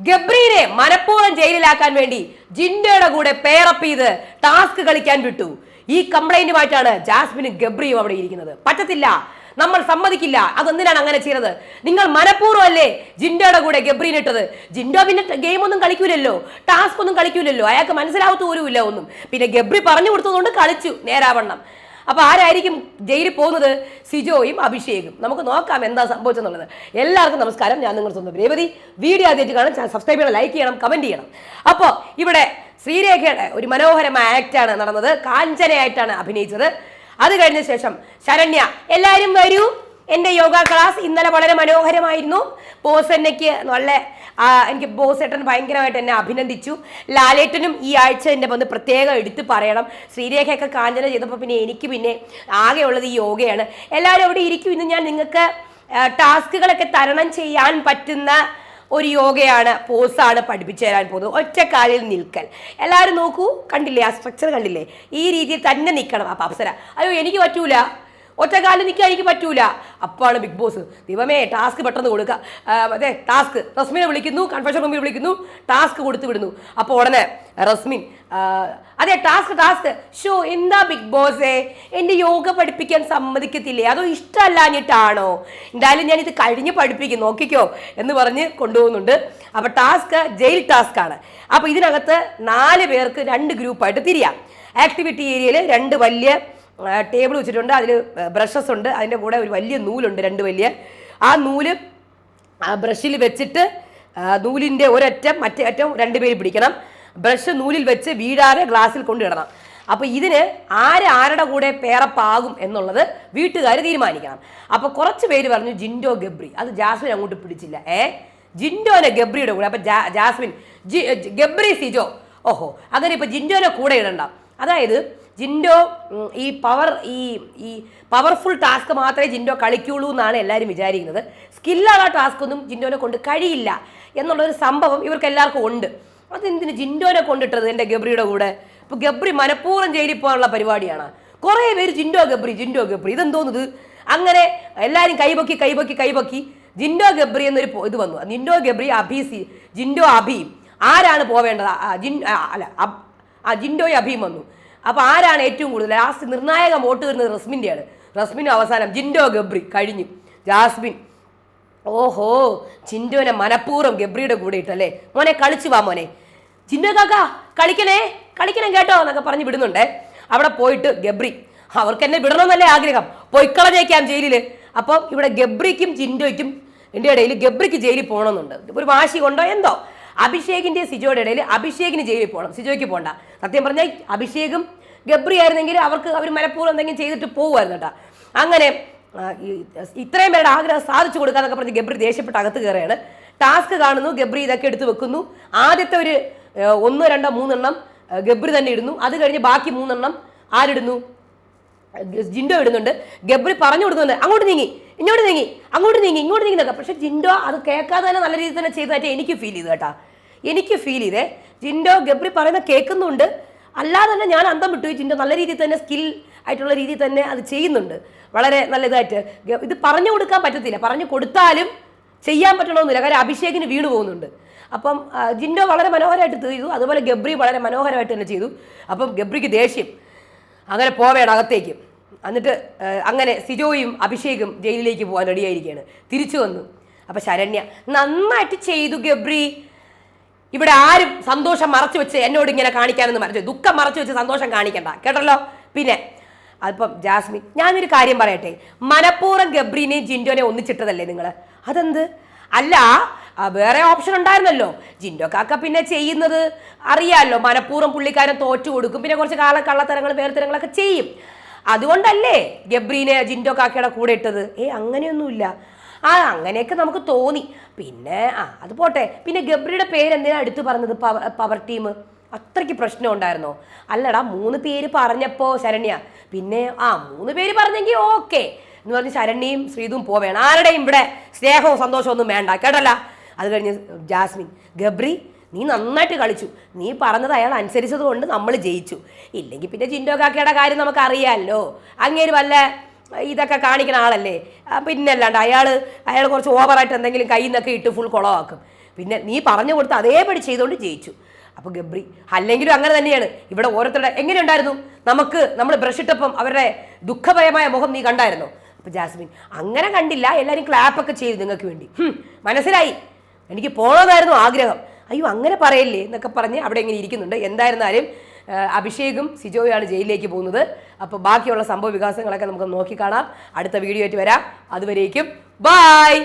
ഗബ്രീനെ മനഃപൂർവം ജയിലിലാക്കാൻ വേണ്ടി ജിൻഡയുടെ കൂടെ പേറപ്പ് ചെയ്ത് ടാസ്ക് കളിക്കാൻ വിട്ടു. ഈ കംപ്ലൈന്റുമായിട്ടാണ് ജാസ്മിനും ഗബ്രിയും അവിടെ ഇരിക്കുന്നത്. പറ്റത്തില്ല. നമ്മൾ സമ്മതിക്കില്ല. അതെന്തിനാണ് അങ്ങനെ ചെയ്തത്? നിങ്ങൾ മനഃപൂർവം അല്ലേ ജിൻഡോയുടെ കൂടെ ഗബ്രീൻ ഇട്ടത്? ജിൻഡോ പിന്നെ ഗെയിം ഒന്നും കളിക്കൂലല്ലോ. ടാസ്ക് ഒന്നും കളിക്കൂലല്ലോ. അയാൾക്ക് മനസ്സിലാവത്ത ഒന്നും. പിന്നെ ഗബ്രി പറഞ്ഞു കൊടുത്തതുകൊണ്ട് കളിച്ചു. നേരാവണ്ണം. അപ്പൊ ആരായിരിക്കും ജയിലിൽ പോകുന്നത്? സിജോയും അഭിഷേകും. നമുക്ക് നോക്കാം എന്താ സംഭവിച്ചെന്നുള്ളത്. എല്ലാവർക്കും നമസ്കാരം. ഞാൻ നിങ്ങൾ സ്വന്തം രേവതി. വീഡിയോ ആദ്യമായിട്ട് കാണാൻ സബ്സ്ക്രൈബ് ചെയ്യണം ലൈക്ക് ചെയ്യണം കമന്റ് ചെയ്യണം. അപ്പോൾ ഇവിടെ ശ്രീരേഖയുടെ ഒരു മനോഹരമായ ആക്റ്റാണ് നടന്നത്. കാഞ്ചനയായിട്ടാണ് അഭിനയിച്ചത്. അത് കഴിഞ്ഞ ശേഷം ശരണ്യ എല്ലാവരും വരൂ. എന്റെ യോഗ ക്ലാസ് ഇന്നലെ വളരെ മനോഹരമായിരുന്നു. ബോസ് എന്നയ്ക്ക് നല്ല എനിക്ക് ബോസ് ഏട്ടൻ ഭയങ്കരമായിട്ട് എന്നെ അഭിനന്ദിച്ചു. ലാലേട്ടനും ഈ ആഴ്ച എന്നെ വന്ന് പ്രത്യേകം എടുത്ത് പറയണം. ശ്രീരേഖയൊക്കെ കാഞ്ചന ചെയ്തപ്പോൾ പിന്നെ എനിക്ക് പിന്നെ ആകെയുള്ളത് ഈ യോഗയാണ്. എല്ലാവരും അവിടെ ഇരിക്കും? ഇന്ന് ഞാൻ നിങ്ങൾക്ക് ടാസ്കുകളൊക്കെ തരണം ചെയ്യാൻ പറ്റുന്ന ഒരു യോഗയാണ് പോസാണ് പഠിപ്പിച്ചു തരാൻ പോകുന്നത്. ഒറ്റക്കാലിൽ നിൽക്കൽ. എല്ലാവരും നോക്കൂ കണ്ടില്ലേ? ആ സ്ട്രക്ചർ കണ്ടില്ലേ? ഈ രീതിയിൽ തന്നെ നിൽക്കണം അപ്പം അപ്സര അയ്യോ എനിക്ക് പറ്റൂല. ഒറ്റക്കാലിൽ നിൽക്കാൻ എനിക്ക് പറ്റൂല. അപ്പാണ് ബിഗ് ബോസ്. ദിവമേ ടാസ്ക് പെട്ടെന്ന് കൊടുക്കുക അതെ ടാസ്ക്. റസ്മിനെ വിളിക്കുന്നു കൺഫെഷൻ റൂമിൽ വിളിക്കുന്നു ടാസ്ക് കൊടുത്തു വിടുന്നു. അപ്പോൾ ഉടനെ റസ്മിൻ അതെ ടാസ്ക് ടാസ്ക്. ഷോ എന്താ ബിഗ് ബോസേ? എന്റെ യോഗ പഠിപ്പിക്കാൻ സമ്മതിക്കത്തില്ലേ? അതോ ഇഷ്ടമല്ലാഞ്ഞിട്ടാണോ? എന്തായാലും ഞാൻ ഇത് കഴിഞ്ഞ് പഠിപ്പിക്കും നോക്കിക്കോ എന്ന് പറഞ്ഞ് കൊണ്ടുപോകുന്നുണ്ട്. അപ്പോൾ ടാസ്ക് ജയിൽ ടാസ്ക് ആണ് അപ്പോൾ ഇതിനകത്ത് നാല് പേർക്ക് രണ്ട് ഗ്രൂപ്പായിട്ട് തിരിയാം. ആക്ടിവിറ്റി ഏരിയയിൽ രണ്ട് വലിയ ടേബിൾ വെച്ചിട്ടുണ്ട്. അതിൽ ബ്രഷസ് ഉണ്ട്. അതിന്റെ കൂടെ ഒരു വലിയ നൂലുണ്ട് രണ്ട് വലിയ. ആ നൂൽ ബ്രഷിൽ വെച്ചിട്ട് നൂലിന്റെ ഒരറ്റം മറ്റേ അറ്റം രണ്ട് പേര് പിടിക്കണം. ബ്രഷ് നൂലിൽ വെച്ച് വീഴാതെ ഗ്ലാസ്സിൽ കൊണ്ടിടണം അപ്പോൾ ഇതിന് ആര് ആരുടെ കൂടെ പേറപ്പാകും എന്നുള്ളത് വീട്ടുകാർ തീരുമാനിക്കണം. അപ്പോൾ കുറച്ച് പേര് പറഞ്ഞു ജിൻഡോ ഗബ്രി. അത് ജാസ്മിൻ അങ്ങോട്ട് പിടിച്ചില്ല. ഏ? ജിൻഡോനെ ഗബ്രിയുടെ കൂടെ. അപ്പോൾ ജാസ്മിൻ ജി ഗബ്രി സിജോ. ഓഹോ. അങ്ങനെ ഇപ്പോൾ ജിൻഡോനെ കൂടെ ഇടണ്ട. അതായത് ജിൻഡോ ഈ പവർ ഈ ഈ പവർഫുൾ ടാസ്ക് മാത്രമേ ജിൻഡോ കളിക്കുള്ളൂ എന്നാണ് എല്ലാവരും വിചാരിക്കുന്നത്. സ്കില്ലുള്ള ടാസ്ക് ഒന്നും ജിൻഡോനെ കൊണ്ട് കഴിയില്ല എന്നുള്ളൊരു സംഭവം ഇവർക്ക് എല്ലാവർക്കും ഉണ്ട്. അതെന്തിന് ജിൻഡോനെ കൊണ്ടിട്ടത് എന്റെ ഗബ്രിയുടെ കൂടെ? ഇപ്പോൾ ഗബ്രി മനഃപൂർവം ജയിലിൽ പോകാനുള്ള പരിപാടിയാണ്. കുറേ പേര് ജിൻഡോ ഗബ്രി ജിൻഡോ ഗബ്രി ഇതെന്തോന്നത്? അങ്ങനെ എല്ലാവരും കൈപൊക്കി കൈപൊക്കി കൈപൊക്കി ജിൻഡോ ഗബ്രി എന്നൊരു ഇത് വന്നു. ജിൻഡോ ഗബ്രി അഭി സി ജിൻഡോ അഭി. ആരാണ് പോവേണ്ടത്? ജിൻ അല്ല ആ ജിൻഡോയും അഭിയും വന്നു. അപ്പോൾ ആരാണ് ഏറ്റവും കൂടുതൽ? ലാസ്റ്റ് നിർണായക വോട്ട് വരുന്നത് റസ്മിന്റെയാണ്. റസ്മിനും അവസാനം ജിൻഡോ ഗബ്രി കഴിഞ്ഞു. ജാസ്മിൻ. ഓഹോ ചിൻഡോനെ മനഃപൂർവം ഗബ്രിയുടെ കൂടെ ഇട്ടല്ലേ? മോനെ കളിച്ചു വാ മോനെ. ചിൻഡോ കാക്ക കളിക്കണേ കളിക്കണം കേട്ടോ എന്നൊക്കെ പറഞ്ഞ് വിടുന്നുണ്ടേ. അവിടെ പോയിട്ട് ഗബ്രി അവർക്ക് എന്നെ വിടണമെന്നല്ലേ ആഗ്രഹം. പൊയ്ക്കളഞ്ഞേക്കാം ജയിലിൽ അപ്പം ഇവിടെ ഗബ്രിക്കും ചിൻഡോയ്ക്കും എന്റെ ഇടയിൽ ഗബ്രിക്ക് ജയിലിൽ പോകണമെന്നുണ്ട്. ഒരു വാശി കൊണ്ടോ എന്തോ? അഭിഷേകിന്റെ സിജോയുടെ ഇടയിൽ അഭിഷേകിന് ജയിലിൽ പോകണം. സിജോയ്ക്ക് പോകണ്ട സത്യം പറഞ്ഞാൽ അഭിഷേകും ഗബ്രി ആയിരുന്നെങ്കിൽ അവർക്ക് അവർ മനഃപൂർവം എന്തെങ്കിലും ചെയ്തിട്ട് പോകുമായിരുന്നു കേട്ടോ. അങ്ങനെ ഇത്രയും പേരുടെ ആഗ്രഹം സാധിച്ചു കൊടുക്കാന്നൊക്കെ പറഞ്ഞ് ഗബ്രി ദേഷ്യപ്പെട്ട് അകത്ത് കയറുകയാണ്. ടാസ്ക് കാണുന്നു. ഗബ്രി ഇതൊക്കെ എടുത്ത് വെക്കുന്നു. ആദ്യത്തെ ഒരു ഒന്ന് രണ്ടോ മൂന്നെണ്ണം ഗബ്രി തന്നെ ഇടുന്നു. അത് കഴിഞ്ഞ് ബാക്കി മൂന്നെണ്ണം ആരിടുന്നു? ജിൻഡോ ഇടുന്നുണ്ട്. ഗബ്രി പറഞ്ഞു കൊടുക്കുന്നുണ്ട് അങ്ങോട്ട് നീങ്ങി ഇങ്ങോട്ട് നീങ്ങി അങ്ങോട്ട് നീങ്ങി ഇങ്ങോട്ട് നീങ്ങി നോക്കാം പക്ഷെ ജിൻഡോ അത് കേൾക്കാതെ തന്നെ നല്ല രീതിയിൽ തന്നെ ചെയ്തതായിട്ട് എനിക്ക് ഫീൽ ചെയ്തു കേട്ടാ. എനിക്ക് ഫീൽ ചെയ്തേ. ജിൻഡോ ഗബ്രി പറയുന്ന കേൾക്കുന്നുണ്ട്. അല്ലാതെ തന്നെ ഞാൻ അന്തം വിട്ടു. ജിൻഡോ നല്ല രീതിയിൽ തന്നെ സ്കിൽ ആയിട്ടുള്ള രീതിയിൽ തന്നെ അത് ചെയ്യുന്നുണ്ട്. വളരെ നല്ല ഇതായിട്ട്. ഇത് പറഞ്ഞു കൊടുക്കാൻ പറ്റത്തില്ല. പറഞ്ഞു കൊടുത്താലും ചെയ്യാൻ പറ്റണമെന്നില്ല. കാര്യം അഭിഷേകിന് വീണ് പോകുന്നുണ്ട്. അപ്പം ജിൻഡോ വളരെ മനോഹരമായിട്ട് ചെയ്തു. അതുപോലെ ഗബ്രി വളരെ മനോഹരമായിട്ട് തന്നെ ചെയ്തു. അപ്പം ഗബ്രിക്ക് ദേഷ്യം. അങ്ങനെ പോവേണം അകത്തേക്ക്. എന്നിട്ട് അങ്ങനെ സിജോയും അഭിഷേകും ജയിലിലേക്ക് പോകാൻ റെഡിയായിരിക്കുകയാണ് തിരിച്ചു വന്നു. അപ്പം ശരണ്യ നന്നായിട്ട് ചെയ്തു ഗബ്രി. ഇവിടെ ആരും സന്തോഷം മറച്ചു വെച്ച് എന്നോട് ഇങ്ങനെ കാണിക്കാനെന്ന് മറച്ചു ദുഃഖം മറച്ചു വെച്ച് സന്തോഷം കാണിക്കണ്ട. കേട്ടല്ലോ? പിന്നെ അതിപ്പം ജാസ്മിൻ ഞാനൊരു കാര്യം പറയട്ടെ. മനഃപൂർവം ഗബ്രീനെയും ജിൻഡോനെ ഒന്നിച്ചിട്ടതല്ലേ നിങ്ങൾ അതെന്ത്? അല്ല വേറെ ഓപ്ഷൻ ഉണ്ടായിരുന്നല്ലോ. ജിൻഡോ കാക്ക പിന്നെ ചെയ്യുന്നത് അറിയാമല്ലോ മനഃപൂർവം പുള്ളിക്കാരൻ തോറ്റു കൊടുക്കും. പിന്നെ കുറച്ച് കാല കള്ളത്തരങ്ങൾ വേർത്തരങ്ങളൊക്കെ ചെയ്യും. അതുകൊണ്ടല്ലേ ഗബ്രീനെ ജിൻഡോ കാക്കയുടെ കൂടെ ഇട്ടത്? ഏ അങ്ങനെയൊന്നുമില്ല. ആ അങ്ങനെയൊക്കെ നമുക്ക് തോന്നി. പിന്നെ ആ അത് പോട്ടെ. പിന്നെ ഗബ്രിയുടെ പേര് എന്തിനാ എടുത്തു പറഞ്ഞത് പവർ ടീം? അത്രയ്ക്ക് പ്രശ്നം ഉണ്ടായിരുന്നോ? അല്ലടാ മൂന്ന് പേര് പറഞ്ഞപ്പോൾ ശരണ്യ. പിന്നെ ആ മൂന്ന് പേര് പറഞ്ഞെങ്കിൽ ഓക്കെ. എന്ന് പറഞ്ഞ് ശരണ്യയും ശ്രീതും പോവേണം. ആരുടെയും ഇവിടെ സ്നേഹവും സന്തോഷവും ഒന്നും വേണ്ട. കേട്ടല്ല? അത് കഴിഞ്ഞ് ജാസ്മിൻ ഗബ്രി നീ നന്നായിട്ട് കളിച്ചു. നീ പറഞ്ഞത് അയാൾ അനുസരിച്ചത് കൊണ്ട് നമ്മൾ ജയിച്ചു. ഇല്ലെങ്കിൽ പിന്നെ ജിൻഡോ കാക്കയുടെ കാര്യം നമുക്ക് അറിയാമല്ലോ അങ്ങേര് വല്ല ഇതൊക്കെ കാണിക്കുന്ന ആളല്ലേ? പിന്നെ അല്ലാണ്ട് അയാൾ അയാൾ കുറച്ച് ഓവറായിട്ട് എന്തെങ്കിലും കയ്യിൽ നിന്നൊക്കെ ഇട്ട് ഫുൾ കുളമാക്കും പിന്നെ നീ പറഞ്ഞു കൊടുത്ത് അതേപടി ചെയ്തുകൊണ്ട് ജയിച്ചു. അപ്പോൾ ഗബ്രി അല്ലെങ്കിലും അങ്ങനെ തന്നെയാണ്. ഇവിടെ ഓരോരുത്തരുടെ എങ്ങനെ ഉണ്ടായിരുന്നു? നമുക്ക് നമ്മൾ ബ്രഷ് ഇട്ടപ്പം അവരുടെ ദുഃഖപരമായ മുഖം നീ കണ്ടായിരുന്നോ? അപ്പോൾ ജാസ്മിൻ അങ്ങനെ കണ്ടില്ല. എല്ലാവരും ക്ലാപ്പൊക്കെ ചെയ്തു നിങ്ങൾക്ക് വേണ്ടി. മനസ്സിലായി? എനിക്ക് പോകണമെന്നായിരുന്നു ആഗ്രഹം. അയ്യോ അങ്ങനെ പറയല്ലേ എന്നൊക്കെ പറഞ്ഞ് അവിടെ ഇങ്ങനെ ഇരിക്കുന്നുണ്ട്. എന്തായിരുന്നാലും അഭിഷേകും സിജോയാണ് ജയിലിലേക്ക് പോകുന്നത്. അപ്പോൾ ബാക്കിയുള്ള സംഭവ വികാസങ്ങളൊക്കെ നമുക്ക് നോക്കിക്കാണാം. അടുത്ത വീഡിയോ ആയിട്ട് വരാം. അതുവരേക്കും ബായ്